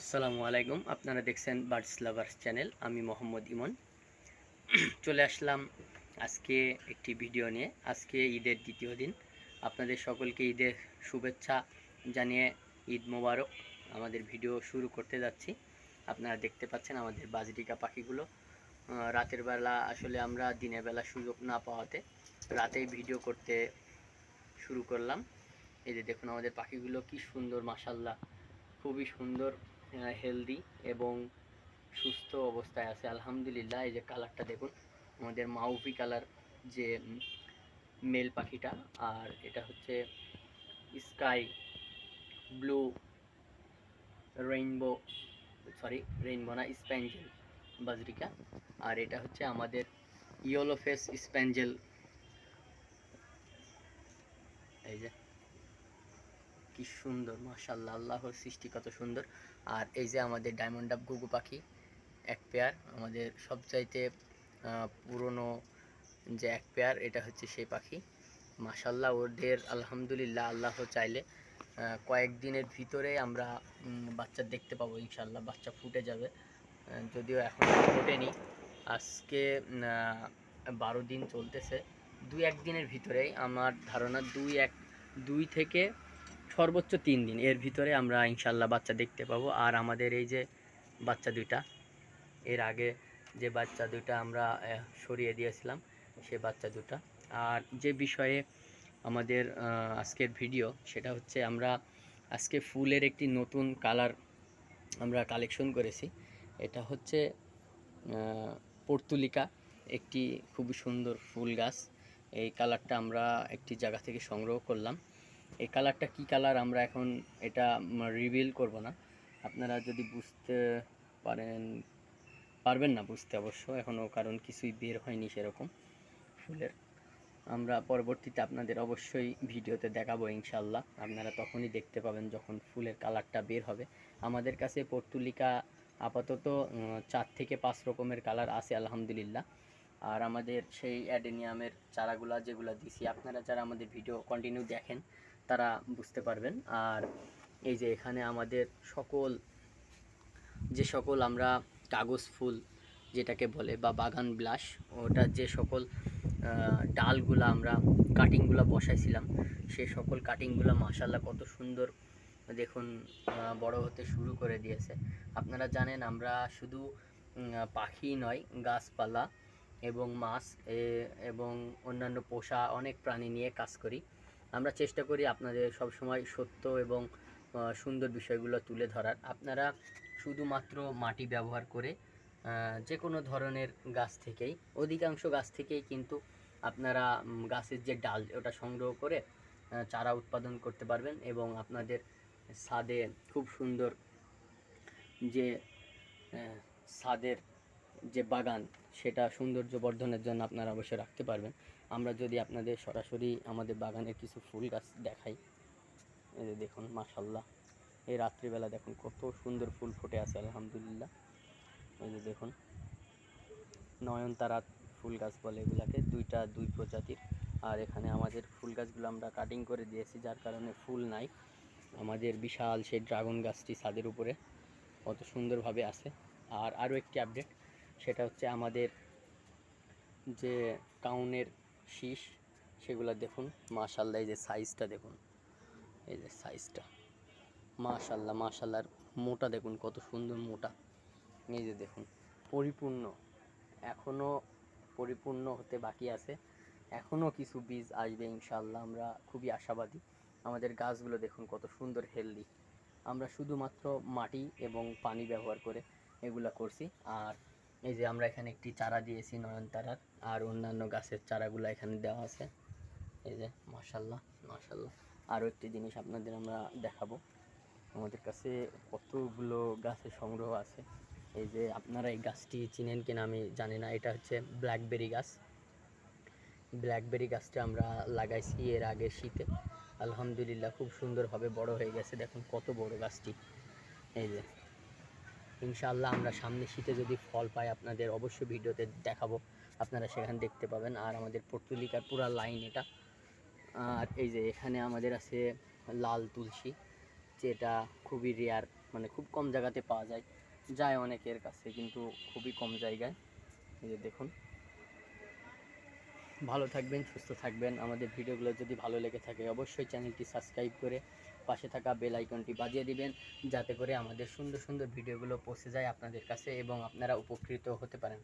আসসালামু আলাইকুম। আপনারা দেখছেন বার্ডস লাভার্স চ্যানেল। আমি মোহাম্মদ ইমন। চলে আসলাম আজকে একটি ভিডিও নিয়ে। আজকে ঈদের দ্বিতীয় দিন। আপনাদের সকলকে ঈদের শুভেচ্ছা জানিয়ে ঈদ মোবারক। আমাদের ভিডিও শুরু করতে যাচ্ছি। আপনারা দেখতে পাচ্ছেন আমাদের বাজরিকা পাখিগুলো। রাতের বেলা আসলে আমরা দিনের বেলা সুযোগ না পাওয়াতে রাতেই ভিডিও করতে শুরু করলাম। এই যে দেখুন আমাদের পাখিগুলো কি সুন্দর মাসাল্লাহ খুবই সুন্দর। হেলদি এবং সুস্থ অবস্থায় আছে। আলহামদুলিল্লাহ, এই যে কালারটা দেখুন, আমাদের মাউফি কালার যে মেল পাখিটা, আর এটা হচ্ছে sky blue rainbow sorry rainbow না স্প্যাঞ্জেল বাজরিকা। আর এটা হচ্ছে আমাদের ইয়েলো ফেস স্প্যাঞ্জেল এই যে কি সুন্দর মাশাল্লাহ আল্লাহর সৃষ্টি কত সুন্দর। আর এই যে আমাদের ডায়মন্ড ডাব গুগু পাখি, এক পেয়ার আমাদের সবচাইতে পুরনো যে এক পেয়ার এটা হচ্ছে সেই পাখি। মাশাল্লাহ ওদের, আলহামদুলিল্লাহ, আল্লাহ চাইলে কয়েকদিনের ভিতরে আমরা বাচ্চা দেখতে পাবো ইনশাল্লাহ বাচ্চা ফুটে যাবে। যদিও এখন ফোটেনি। আজকে বারো দিন চলতেছে। দুই এক দিনের ভিতরেই, আমার ধারণা দুই এক, দুই থেকে সর্বোচ্চ তিন দিন। এর ভিতরে আমরা ইনশাল্লাহ বাচ্চা দেখতে পাবো। আর আমাদের এই যে বাচ্চা দুইটা, এর আগে যে বাচ্চা দুইটা আমরা সরিয়ে দিয়েছিলাম, সে বাচ্চা দুটা আর যে বিষয়ে আমাদের আজকের ভিডিও, সেটা হচ্ছে আমরা আজকে ফুলের একটি নতুন কালার আমরা কালেকশন করেছি। এটা হচ্ছে পর্তুলিকা, একটি খুবই সুন্দর ফুল গাছ। এই কালারটা আমরা একটি জায়গা থেকে সংগ্রহ করলাম। এই কালারটা কি কালার আমরা এখন এটা রিভিল করব না। আপনারা যদি বুঝতে পারেন, পারবেন না বুঝতে অবশ্য এখনও কারণ কিছুই বের হয়নি সেরকম ফুলের। আমরা পরবর্তীতে আপনাদের অবশ্যই ভিডিওতে দেখাবো ইনশাল্লাহ আপনারা তখনই দেখতে পাবেন যখন ফুলের কালারটা বের হবে। আমাদের কাছে পর্তুলিকা আপাতত চার থেকে পাঁচ রকমের কালার আছে আলহামদুলিল্লাহ। আর আমাদের সেই অ্যাডেনিয়ামের চারাগুলা যেগুলো দিছি, আপনারা যারা আমাদের ভিডিও কন্টিনিউ দেখেন তারা বুঝতে পারবেন। আর এই যে এখানে আমাদের সকল, যে সকল আমরা কাগজ ফুল যেটাকে বলে বা বাগান ব্লাশ ওটা যে সকল ডালগুলো আমরা কাটিংগুলো বসাইছিলাম, সে সকল কাটিংগুলো মাসাল্লাহ কত সুন্দর, দেখুন বড় হতে শুরু করে দিয়েছে। আপনারা জানেন আমরা শুধু পাখি নয়, গাছপালা এবং মাছ এবং অন্যান্য পোষা অনেক প্রাণী নিয়ে কাজ করি। আমরা চেষ্টা করি আপনাদের সব সময় সত্য এবং সুন্দর বিষয়গুলো তুলে ধরার। আপনারা শুধুমাত্র মাটি ব্যবহার করে যে কোনো ধরনের গাছ থেকেই, অধিকাংশ গাছ থেকেই কিন্তু আপনারা গাছের যে ডাল, ওটা সংগ্রহ করে চারা উৎপাদন করতে পারবেন এবং আপনাদের ছাদে খুব সুন্দর যে ছাদের যে বাগান সেটা সৌন্দর্য বর্ধনের জন্য আপনারা অবশ্যই রাখতে পারবেন। আমরা যদি আপনাদের সরাসরি আমাদের বাগানের কিছু ফুল গাছ দেখাই, এই যে দেখুন মাশাল্লাহ এই রাত্রিবেলা দেখুন কত সুন্দর ফুল ফুটে আছে, আলহামদুলিল্লাহ। এই যে দেখুন, নয়নতারা ফুল গাছ বলে এগুলাকে, দুইটা দুই প্রজাতির। আর এখানে আমাদের ফুল গাছগুলো আমরা কাটিং করে দিয়েছি, যার কারণে ফুল নাই। আমাদের বিশাল সেই ড্রাগন গাছটি ছাদের উপরে কত সুন্দরভাবে আছে। আর আরও একটি আপডেট সেটা হচ্ছে আমাদের যে কাউনের শীষ, সেগুলো দেখুন। মাশাল্লাহ এই যে সাইজটা দেখুন। এই যে সাইজটা। মাশাল্লাহ মাশাল্লাহর মোটা দেখুন, কত সুন্দর মোটা। এই যে দেখুন, পরিপূর্ণ। এখনও পরিপূর্ণ হতে বাকি আছে। এখনও কিছু বীজ আসবে ইনশাল্লাহ আমরা খুবই আশাবাদী। আমাদের গাছগুলো দেখুন, কত সুন্দর হেলদি আমরা শুধুমাত্র মাটি এবং পানি ব্যবহার করে এগুলা করছি। আর এই যে আমরা এখানে একটি চারা দিয়েছি নয়নতারার, আর অন্যান্য গাছের চারাগুলো এখানে দেওয়া আছে। এই যে মাশাল্লাহ মাশাল্লাহ আরও একটি জিনিস আপনাদের আমরা দেখাবো। আমাদের কাছে কতগুলো গাছের সংগ্রহ আছে। এই যে, আপনারা এই গাছটি চিনেন কিনা আমি জানি না। এটা হচ্ছে ব্ল্যাকবেরি গাছ। ব্ল্যাকবেরি গাছটা আমরা লাগাইছি এর আগে শীতে। আলহামদুলিল্লাহ, খুব সুন্দরভাবে বড় হয়ে গেছে। দেখুন কত বড় গাছটি। এই যে ইনশাআল্লাহ আমরা সামনে শীতে যদি ফল পাই আপনাদের অবশ্যই ভিডিওতে দেখাবো। আপনারা সেখানে দেখতে পাবেন। আর আমাদের পর্তুলিকার পুরা লাইন এটা। আর এই যে এখানে আমাদের আছে লাল তুলসী, যেটা খুবই রেয়ার মানে খুব কম জায়গাতে পাওয়া যায়। যায় অনেকের কাছে, কিন্তু খুবই কম জায়গায়। এই যে দেখুন। ভালো থাকবেন, সুস্থ থাকবেন। আমাদের ভিডিওগুলো যদি ভালো লেগে থাকে, অবশ্যই চ্যানেলটি সাবস্ক্রাইব করে পাশে থাকা বেল আইকনটি বাজিয়ে দিবেন, যাতে করে আমাদের সুন্দর সুন্দর ভিডিওগুলো পৌঁছে যায় আপনাদের কাছে এবং আপনারা উপকৃত হতে পারেন।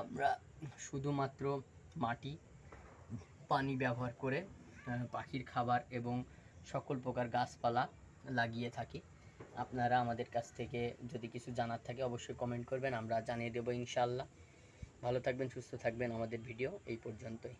আমরা শুধুমাত্র মাটি, পানি ব্যবহার করে পাখির খাবার এবং সকল প্রকার গাছপালা লাগিয়ে থাকি। আপনারা আমাদের কাছ থেকে যদি কিছু জানার থাকে অবশ্যই কমেন্ট করবেন, আমরা জানিয়ে দেবো ইনশাল্লাহ ভালো থাকবেন, সুস্থ থাকবেন আমাদের ভিডিও এই পর্যন্তই।